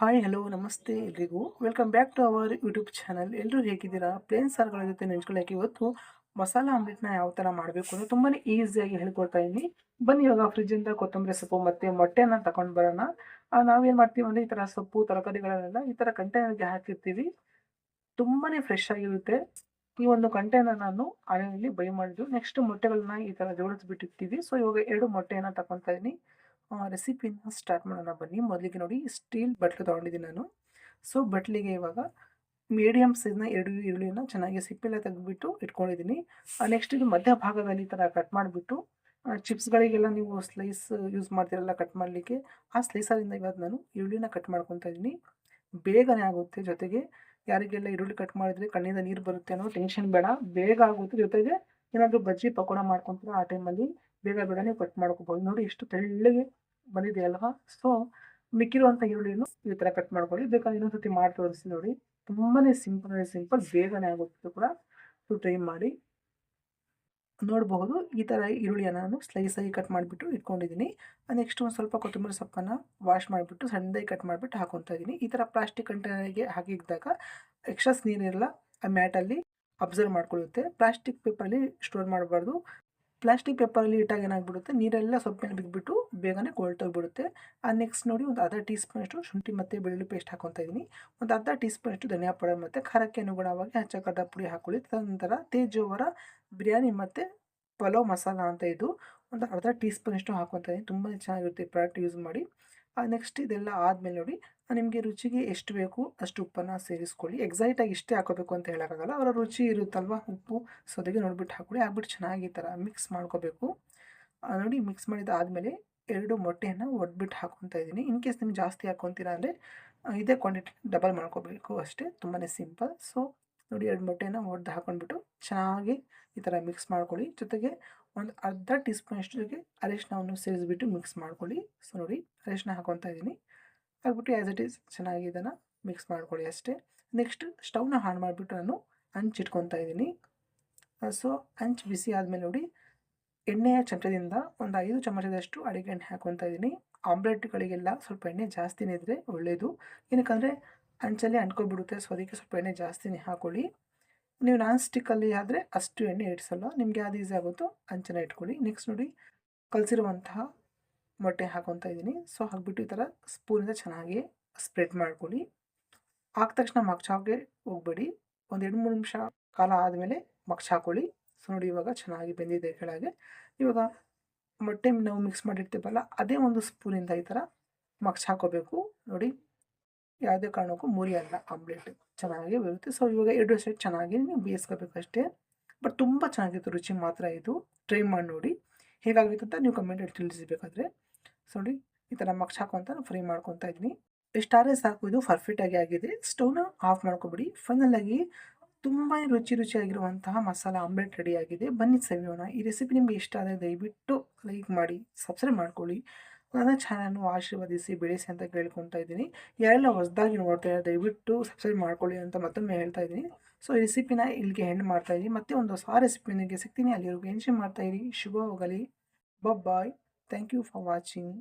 Hi hello ನಮಸ್ತೆ ಎಲ್ರಿಗೂ. Welcome back to our YouTube channel ಎಲ್ಲರೂ ಹೇಗಿದ್ದೀರಾ? ಪ್ಲೇನ್ ಸಾರ್ಗಳ ಜೊತೆ ನೆಂಚ್ಕೊಳ್ಳೋಕೆ ಇವತ್ತು ಮಸಾಲ ಆಮ್ಲೆಟ್ನ ಯಾವ ಥರ ಮಾಡಬೇಕು ಅಂತ ತುಂಬಾ ಈಸಿಯಾಗಿ ಹೇಳ್ಕೊಡ್ತಾ ಇದ್ದೀನಿ. ಬನ್ನಿ ಇವಾಗ ಫ್ರಿಜ್ಜಿಂದ ಕೊತ್ತಂಬರಿ ಸೊಪ್ಪು ಮತ್ತು ಮೊಟ್ಟೆನ ತಗೊಂಡು ಬರೋಣ. ನಾವೇನು ನಾವೇನ್ ಮಾಡ್ತೀವಿ ಅಂದರೆ ಈ ಥರ ಸೊಪ್ಪು, ತರಕಾರಿಗಳನ್ನೆಲ್ಲ ಈ ಥರ ಕಂಟೈನರ್ಗೆ ಹಾಕಿರ್ತೀವಿ. ತುಂಬಾ ಫ್ರೆಶ್ ಆಗಿರುತ್ತೆ. ಈ ಒಂದು ಕಂಟೈನರ್ ನಾನು ಆನ್ಲೈನಲ್ಲಿ ಬೈ ಮಾಡಿದ್ದು ನೆಕ್ಸ್ಟ್ ಮೊಟ್ಟೆಗಳನ್ನ ಈ ಥರ ಜೋಡಿಸ್ಬಿಟ್ಟಿರ್ತೀವಿ. ಸೊ ಇವಾಗ ಎರಡು ಮೊಟ್ಟೆಯನ್ನು ತಗೊತಾ ಇದ್ದೀನಿ. ರೆಸಿಪಿನ ಸ್ಟಾರ್ಟ್ ಮಾಡೋಣ ಬನ್ನಿ. ಮೊದಲಿಗೆ ನೋಡಿ, ಸ್ಟೀಲ್ ಬಟ್ಲು ತೊಗೊಂಡಿದ್ದೀನಿ ನಾನು. ಸೊ, ಬಟ್ಲಿಗೆ ಇವಾಗ ಮೀಡಿಯಮ್ ಸೈಜ್ನ ಎರಡು ಈರುಳ್ಳಿನ ಚೆನ್ನಾಗಿ ಸಿಪ್ಪೆಲ್ಲ ತೆಗೆದುಬಿಟ್ಟು ಇಟ್ಕೊಂಡಿದ್ದೀನಿ. ನೆಕ್ಸ್ಟ್ ಇದು ಮಧ್ಯ ಭಾಗದಲ್ಲಿ ಈ ಥರ ಕಟ್ ಮಾಡಿಬಿಟ್ಟು ಚಿಪ್ಸ್ಗಳಿಗೆಲ್ಲ ನೀವು ಸ್ಲೈಸ್ ಯೂಸ್ ಮಾಡ್ತೀರಲ್ಲ ಕಟ್ ಮಾಡಲಿಕ್ಕೆ, ಆ ಸ್ಲೈಸರಿಂದ ಇವಾಗ ನಾನು ಈರುಳ್ಳಿನ ಕಟ್ ಮಾಡ್ಕೊತಾ ಇದ್ದೀನಿ. ಬೇಗನೆ ಆಗುತ್ತೆ ಜೊತೆಗೆ. ಯಾರಿಗೆಲ್ಲ ಈರುಳ್ಳಿ ಕಟ್ ಮಾಡಿದ್ರೆ ಕಣ್ಣಿಂದ ನೀರು ಬರುತ್ತೆ ಅನ್ನೋ ಟೆನ್ಷನ್ ಬೇಡ. ಬೇಗ ಆಗುತ್ತೆ ಜೊತೆಗೆ ಏನಾದರೂ ಬಜ್ಜಿ ಪಕೋಡ ಮಾಡ್ಕೊತೀರ ಆ ಟೈಮಲ್ಲಿ ಬೇಗ ಬೇಗನೆ ಕಟ್ ಮಾಡ್ಕೋಬೋದು ನೋಡಿ ಎಷ್ಟು ತೆಳ್ಳಗೆ ಬಂದಿದೆ ಅಲ್ವಾ? ಸೊ ಮಿಕ್ಕಿರುವಂಥ ಈರುಳ್ಳಿಯನ್ನು ಈ ಥರ ಕಟ್ ಮಾಡ್ಕೊಳ್ಳಿ. ಬೇಕಾದ್ರೆ ಇನ್ನೊಂದು ಸತಿ ಮಾಡಿ ತೋರಿಸಿ ನೋಡಿ. ತುಂಬಾನೇ ಸಿಂಪಲ್ ಸಿಂಪಲ್ ಬೇಗನೆ ಆಗುತ್ತೆ ಕೂಡ ಸೊ ಟ್ರೈ ಮಾಡಿ ನೋಡಬಹುದು. ಈ ಥರ ಈರುಳ್ಳಿಯನ್ನು ನಾನು ಸ್ಲೈಸ್ ಆಗಿ ಕಟ್ ಮಾಡಿಬಿಟ್ಟು ಇಟ್ಕೊಂಡಿದ್ದೀನಿ. ನೆಕ್ಸ್ಟ್ ಒಂದು ಸ್ವಲ್ಪ ಕೊತ್ತಂಬರಿ ಸೊಪ್ಪನ್ನು ವಾಶ್ ಮಾಡಿಬಿಟ್ಟು ಸಣ್ಣದಾಗಿ ಕಟ್ ಮಾಡಿಬಿಟ್ಟು ಹಾಕೊತಾ ಇದ್ದೀನಿ. ಈ ಥರ ಪ್ಲಾಸ್ಟಿಕ್ ಕಂಟೈನರ್ಗೆ ಹಾಕಿದ್ದಾಗ ಎಕ್ಸ್ಟ್ರಾಸ್ ನೀರಿರಲ್ಲ ಆ ಮ್ಯಾಟಲ್ಲಿ ಅಬ್ಸರ್ವ್ ಮಾಡ್ಕೊಳ್ಳುತ್ತೆ. ಪ್ಲಾಸ್ಟಿಕ್ ಪೇಪರಲ್ಲಿ ಸ್ಟೋರ್ ಮಾಡಬಾರ್ದು. ಪ್ಲಾಸ್ಟಿಕ್ ಪೇಪರಲ್ಲಿ ಇಟ್ಟಾಗ ಏನಾಗ್ಬಿಡುತ್ತೆ? ನೀರೆಲ್ಲ ಸೊಪ್ಪಿನ ಬಿಗ್ಬಿಟ್ಟು ಬೇಗನೆ ಕೊಳ್ತೋಗ್ಬಿಡುತ್ತೆ ಆ ನೆಕ್ಸ್ಟ್ ನೋಡಿ ಒಂದು ಅರ್ಧ ಟೀ ಸ್ಪೂನಷ್ಟು ಶುಂಠಿ ಮತ್ತು ಬೆಳ್ಳುಳ್ಳಿ ಪೇಸ್ಟ್ ಹಾಕೊತಾ ಇದ್ದೀನಿ. ಒಂದು ಅರ್ಧ ಟೀ ಸ್ಪೂನಷ್ಟು ಧನಿಯಾ ಪೌಡರ್ ಮತ್ತು ಖಾರಕ್ಕೆ ಅನುಗುಣವಾಗಿ ಹಚ್ಚಕಡ್ಡ ಪುಡಿ ಹಾಕೊಳ್ಳಿ. ತದನಂತರ ತೇಜೋವರ ಬಿರಿಯಾನಿ ಮತ್ತು ಪಲಾವ್ ಮಸಾಲ ಅಂತ ಇದು ಒಂದು ಅರ್ಧ ಟೀ ಸ್ಪೂನಷ್ಟು ಹಾಕೊತಾ ಇದ್ದೀನಿ. ತುಂಬಾ ಚೆನ್ನಾಗಿರುತ್ತೆ ಪ್ರಾಡಕ್ಟ್ ಯೂಸ್ ಮಾಡಿ. ನೆಕ್ಸ್ಟ್ ಇದೆಲ್ಲ ಆದಮೇಲೆ ನೋಡಿ ನಿಮಗೆ ರುಚಿಗೆ ಎಷ್ಟು ಬೇಕು ಅಷ್ಟು ಉಪ್ಪನ್ನು ಸೇರಿಸ್ಕೊಳ್ಳಿ. ಎಕ್ಸಾಕ್ಟಾಗಿ ಇಷ್ಟೇ ಹಾಕೋಬೇಕು ಅಂತ ಹೇಳೋಕ್ಕಾಗಲ್ಲ. ಅವರ ರುಚಿ ಇರುತ್ತಲ್ವ? ಉಪ್ಪು ಸೊ ಅದಕ್ಕೆ ನೋಡ್ಬಿಟ್ಟು ಹಾಕೊಳ್ಳಿ ಹಾಕ್ಬಿಟ್ಟು ಚೆನ್ನಾಗಿ ಈ ಥರ ಮಿಕ್ಸ್ ಮಾಡ್ಕೋಬೇಕು. ನೋಡಿ ಮಿಕ್ಸ್ ಮಾಡಿದ ಆದಮೇಲೆ ಎರಡು ಮೊಟ್ಟೆಯನ್ನು ಒಡ್ಬಿಟ್ಟು ಹಾಕೊತಾ ಇದ್ದೀನಿ. ಇನ್ ಕೇಸ್ ನಿಮ್ಗೆ ಜಾಸ್ತಿ ಹಾಕೊತೀರಾ ಅಂದರೆ ಇದೇ ಕ್ವಾಂಟಿಟಿ ಡಬಲ್ ಮಾಡ್ಕೋಬೇಕು ಅಷ್ಟೇ. ತುಂಬಾ ಸಿಂಪಲ್ ಸೊ ನೋಡಿ ಎರಡು ಮೊಟ್ಟೆಯನ್ನು ಒಡ್ದು ಹಾಕೊಂಡ್ಬಿಟ್ಟು ಚೆನ್ನಾಗಿ ಈ ಥರ ಮಿಕ್ಸ್ ಮಾಡ್ಕೊಳ್ಳಿ. ಜೊತೆಗೆ ಒಂದು ಅರ್ಧ ಟೀ ಸ್ಪೂನ್ ಜೊತೆಗೆ ಅರಿಶಿನವನ್ನು ಸೇರಿಸ್ಬಿಟ್ಟು ಮಿಕ್ಸ್ ಮಾಡ್ಕೊಳ್ಳಿ. ಸೊ ನೋಡಿ ಅರಿಶಿನ ಹಾಕೊತಾ ಇದ್ದೀನಿ. ಹಾಕ್ಬಿಟ್ಟು ಆ್ಯಸ್ ಇಟ್ ಈಸ್ ಚೆನ್ನಾಗಿ ಇದನ್ನು ಮಿಕ್ಸ್ ಮಾಡ್ಕೊಳ್ಳಿ ಅಷ್ಟೇ. ನೆಕ್ಸ್ಟ್ ಸ್ಟವ್ನ ಆನ್ ಮಾಡಿಬಿಟ್ಟು ನಾನು ಹಂಚಿಟ್ಕೊತಾ ಇದ್ದೀನಿ. ಸೊ ಹಂಚು ಬಿಸಿ ಆದಮೇಲೆ ನೋಡಿ, ಎಣ್ಣೆಯ ಚಮಚದಿಂದ ಒಂದು ಐದು ಚಮಚದಷ್ಟು ಅಡುಗೆ ಎಣ್ಣೆ ಹಾಕೊತಾ ಇದ್ದೀನಿ. ಆಮ್ಲೆಟ್ಗಳಿಗೆಲ್ಲ ಸ್ವಲ್ಪ ಎಣ್ಣೆ ಜಾಸ್ತಿನೇ ಇದ್ದರೆ ಒಳ್ಳೆಯದು ಏನಕ್ಕಂದರೆ ಹಂಚಲ್ಲಿ ಅಂಟ್ಕೊಬಿಡುತ್ತೆ ಸೊ, ಅದಕ್ಕೆ ಸ್ವಲ್ಪ ಎಣ್ಣೆ ಜಾಸ್ತಿನೇ ಹಾಕೊಳ್ಳಿ. ನೀವು ನಾನ್ ಸ್ಟಿಕ್ಕಲ್ಲಿ ಆದರೆ ಅಷ್ಟು ಎಣ್ಣೆ ಇಡಿಸಲ್ಲ. ನಿಮಗೆ ಯಾವ್ದು ಈಸಿ ಆಗುತ್ತೋ ಅಂಚನ ಇಟ್ಕೊಳ್ಳಿ. ನೆಕ್ಸ್ಟ್ ನೋಡಿ ಕಲಸಿರುವಂತಹ ಮೊಟ್ಟೆ ಹಾಕೊತಾ ಇದ್ದೀನಿ. ಸೊ ಹಾಕ್ಬಿಟ್ಟು ಈ ಥರ ಸ್ಪೂನಿಂದ ಚೆನ್ನಾಗಿ ಸ್ಪ್ರೆಡ್ ಮಾಡ್ಕೊಳ್ಳಿ. ಹಾಕಿದ ತಕ್ಷಣ ಮಗ್ಚಾಗೆ ಹೋಗಬೇಡಿ. ಒಂದು ಎರಡು, ಮೂರು ನಿಮಿಷ ಕಾಲ ಆದಮೇಲೆ ಮಗ್ಚ್ ಹಾಕೊಳ್ಳಿ ಸೊ ನೋಡಿ ಇವಾಗ ಚೆನ್ನಾಗಿ ಬೆಂದಿದೆ ಕೆಳಗೆ. ಇವಾಗ ಮೊಟ್ಟೆ ನಾವು ಮಿಕ್ಸ್ ಮಾಡಿರ್ತೀವಲ್ಲ, ಅದೇ ಒಂದು ಸ್ಪೂನಿಂದ ಈ ಥರ ಮಗ್ಚ್ ಹಾಕೋಬೇಕು ನೋಡಿ ಯಾವುದೇ ಕಾರಣಕ್ಕೂ ಮುರಿಯಲ್ಲ ಆಮ್ಲೆಟ್ ಚೆನ್ನಾಗಿ ಬರುತ್ತೆ ಸೊ ಇವಾಗ ಎರಡು ಸೈಡ್ ಚೆನ್ನಾಗಿ ನೀವು ಬೇಯಿಸ್ಕೋಬೇಕು ಅಷ್ಟೇ. ಬಟ್ ತುಂಬ ಚೆನ್ನಾಗಿತ್ತು, ರುಚಿ ಮಾತ್ರ ಇದು. ಟ್ರೈ ಮಾಡಿ ನೋಡಿ. ಹೇಗಾಗಿತ್ತು ಅಂತ ನೀವು ಕಮೆಂಟಲ್ಲಿ ತಿಳಿಸಬೇಕಾದ್ರೆ. ಸೊ ನೋಡಿ, ಈ ಥರ ಮಕ್ಸ್ ಹಾಕೊಂತ ಫ್ರೈ ಮಾಡ್ಕೊತಾ ಇದ್ದೀನಿ. ಇಷ್ಟಾದ್ರೆ ಸಾಕು, ಇದು ಪರ್ಫೆಕ್ಟಾಗಿ ಆಗಿದೆ. ಸ್ಟವ್ನ ಆಫ್ ಮಾಡ್ಕೊಬಿಡಿ. ಫೈನಲಾಗಿ ತುಂಬ ರುಚಿ ರುಚಿಯಾಗಿರುವಂತಹ ಮಸಾಲ ಆಮ್ಲೆಟ್ ರೆಡಿ ಆಗಿದೆ. ಬನ್ನಿ ಸವಿಯೋಣ. ಈ ರೆಸಿಪಿ ನಿಮಗೆ ಇಷ್ಟ ಆದರೆ ದಯವಿಟ್ಟು ಲೈಕ್ ಮಾಡಿ ಸಬ್ಸ್ಕ್ರೈಬ್ ಮಾಡ್ಕೊಳ್ಳಿ. ನನ್ನ ಚಾನಲ್ನು ಆಶೀರ್ವದಿಸಿ ಬೆಳೆಸಿ ಅಂತ ಕೇಳ್ಕೊತಾ ಇದ್ದೀನಿ. ಯಾರೆಲ್ಲ ಹೊಸದಾಗಿ ನೋಡ್ತಾ ಇದ್ದಾರೆ, ದಯವಿಟ್ಟು ಸಬ್ಸ್ಕ್ರೈಬ್ ಮಾಡ್ಕೊಳ್ಳಿ ಅಂತ ಮತ್ತೊಮ್ಮೆ ಹೇಳ್ತಾ ಇದ್ದೀನಿ. ಸೊ ಈ ರೆಸಿಪಿನ ಇಲ್ಲಿಗೆ ಹೆಂಡ್ ಮಾಡ್ತಾ ಇದ್ದೀನಿ. ಮತ್ತೆ ಒಂದು ಹೊಸ ರೆಸಿಪಿನಿಗೆ ಸಿಗ್ತೀನಿ. ಅಲ್ಲಿವರೆಗೂ ಎಂಜಾಯ್ ಮಾಡ್ತಾ ಇರಿ. ಶುಭ ಹೋಗಲಿ bye thank you for watching